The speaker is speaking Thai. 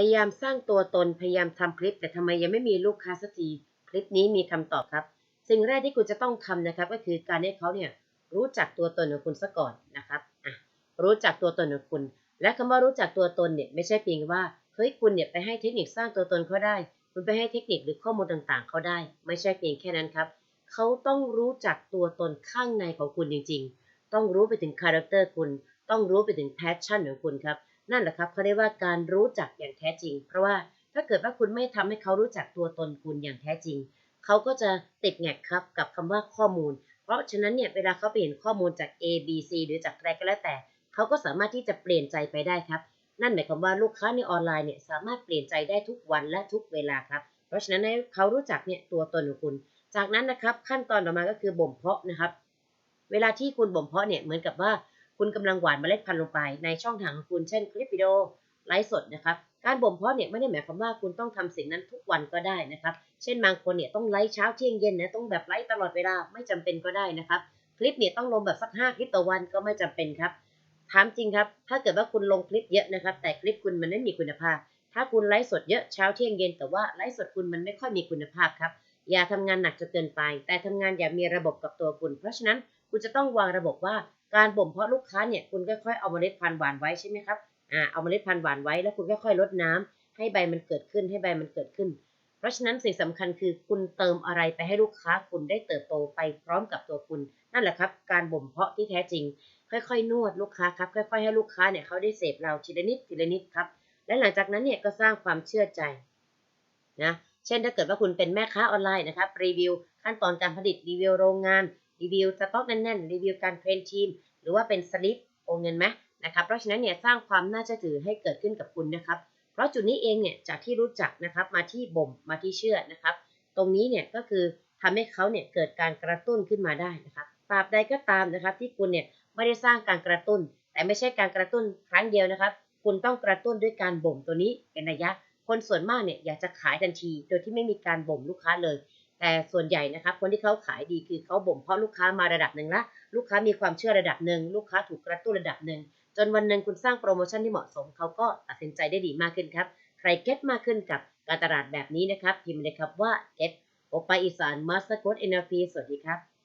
พยายามสร้างตัวตน พยายามทำคลิป แต่ทำไมยังไม่มีลูกค้าสักที คลิปนี้มีคำตอบครับ สิ่งแรกที่คุณจะต้องทำนะครับ ก็คือการให้เขาเนี่ยรู้จักตัวตนของคุณซะก่อนนะครับอะรู้จักตัวตนของคุณ และคำว่ารู้จักตัวตนเนี่ยไม่ใช่เพียงว่าเฮ้ยคุณเนี่ยไปให้เทคนิคสร้างตัวตนเขาได้ คุณไปให้เทคนิคหรือข้อมูลต่างๆ เขาได้ ไม่ใช่เพียงแค่นั้นครับ เขาต้องรู้จักตัวตนข้างในของคุณจริง ๆ ต้องรู้ไปถึงคาแรคเตอร์คุณ ต้องรู้ไปถึงแพชชั่นของคุณครับ นั่นแหละครับเขาเรียกว่าการรู้จักอย่างแท้จริง เพราะว่าถ้าเกิดว่าคุณไม่ทำให้เขารู้จักตัวตนคุณอย่างแท้จริง เขาก็จะติดแงกครับกับคำว่าข้อมูล เพราะฉะนั้นเนี่ยเวลาเขาไปเห็นข้อมูลจาก A B C หรือจากใครก็แล้วแต่ เขาก็สามารถที่จะเปลี่ยนใจไปได้ครับ นั่นหมายความว่าลูกค้าในออนไลน์เนี่ยสามารถเปลี่ยนใจได้ทุกวันและทุกเวลาครับ เพราะฉะนั้นให้เขารู้จักเนี่ยตัวตนของคุณ จากนั้นนะครับขั้นตอนต่อมาก็คือบ่มเพาะนะครับ เวลาที่คุณบ่มเพาะเนี่ยเหมือนกับว่า คุณกำลังหว่านเมล็ดพันธุ์ลงไปในช่องทางของคุณเช่นคลิปวิดีโอไลฟ์สดนะครับการบ่มเพาะเนี่ยไม่ได้หมายความว่าคุณต้องทำสิ่งนั้นทุกวันก็ได้นะครับ เช่นบางคนเนี่ยต้องไลฟ์เช้าเที่ยงเย็นนะต้องแบบไลฟ์ตลอดเวลาไม่จำเป็นก็ได้นะครับ คลิปเนี่ยต้องลงแบบสักห้าคลิปต่อวันก็ไม่จำเป็นครับถามจริงครับ ถ้าเกิดว่าคุณลงคลิปเยอะนะครับ แต่คลิปคุณมันไม่มีคุณภาพ ถ้าคุณไลฟ์สดเยอะเช้าเที่ยงเย็นแต่ว่าไลฟ์สดคุณมันไม่ค่อยมีคุณภาพครับ อย่าทำงานหนักจนเกินไป แต่ทำงานอย่ามีระบบกับตัวคุณ เพราะฉะนั้นคุณจะต้องวางระบบว่า การบ่มเพาะลูกค้าเนี่ยคุณค่อยๆเอาเมล็ดพันธุ์หวานไว้ใช่ไหมครับอ่าเอาเมล็ดพันธุ์หวานไว้แล้วคุณค่อยๆลดน้ำให้ใบมันเกิดขึ้นให้ใบมันเกิดขึ้น เพราะฉะนั้นสิ่งสำคัญคือคุณเติมอะไรไปให้ลูกค้าคุณได้เติบโตไปพร้อมกับตัวคุณ นั่นแหละครับ การบ่มเพาะที่แท้จริง ค่อยๆ นวดลูกค้าครับค่อยๆให้ลูกค้าเนี่ยเขาได้เสพเราทีละนิดทีละนิดครับและหลังจากนั้นเนี่ยก็สร้างความเชื่อใจนะเช่นถ้าเกิดว่าคุณเป็นแม่ค้าออนไลน์นะครับรีวิวขั้นตอนการผลิตรีวิวโรงงาน รีวิวสต็อกแน่นๆ รีวิวการเทรนทีม หรือว่าเป็นสลิปโอนเงินไหมนะครับ เพราะฉะนั้นเนี่ยสร้างความน่าเชื่อถือให้เกิดขึ้นกับคุณนะครับ เพราะจุดนี้เองเนี่ยจากที่รู้จักนะครับมาที่บ่มมาที่เชื่อนะครับ ตรงนี้เนี่ยก็คือทำให้เขาเนี่ยเกิดการกระตุ้นขึ้นมาได้นะครับตราบใดก็ตามนะครับที่คุณเนี่ยไม่ได้สร้างการกระตุ้น แต่ไม่ใช่การกระตุ้นครั้งเดียวนะครับ คุณต้องกระตุ้นด้วยการบ่มตัวนี้เป็นระยะ คนส่วนมากเนี่ยอยากจะขายทันที โดยที่ไม่มีการบ่มลูกค้าเลย แต่ส่วนใหญ่นะครับคนที่เขาขายดีคือเขาบ่มเพาะลูกค้ามาระดับหนึ่งละลูกค้ามีความเชื่อระดับหนึ่งลูกค้าถูกกระตุ้นระดับหนึ่งจนวันหนึ่งคุณสร้างโปรโมชั่นที่เหมาะสมเขาก็ตัดสินใจได้ดีมากขึ้นครับ ใครเก็ตมากขึ้นกับการตลาดแบบนี้นะครับพิมพ์เลยครับว่าเก็ตโอปาอีสานมาสเตอร์โค้ดเอ็นพีสวัสดีครับ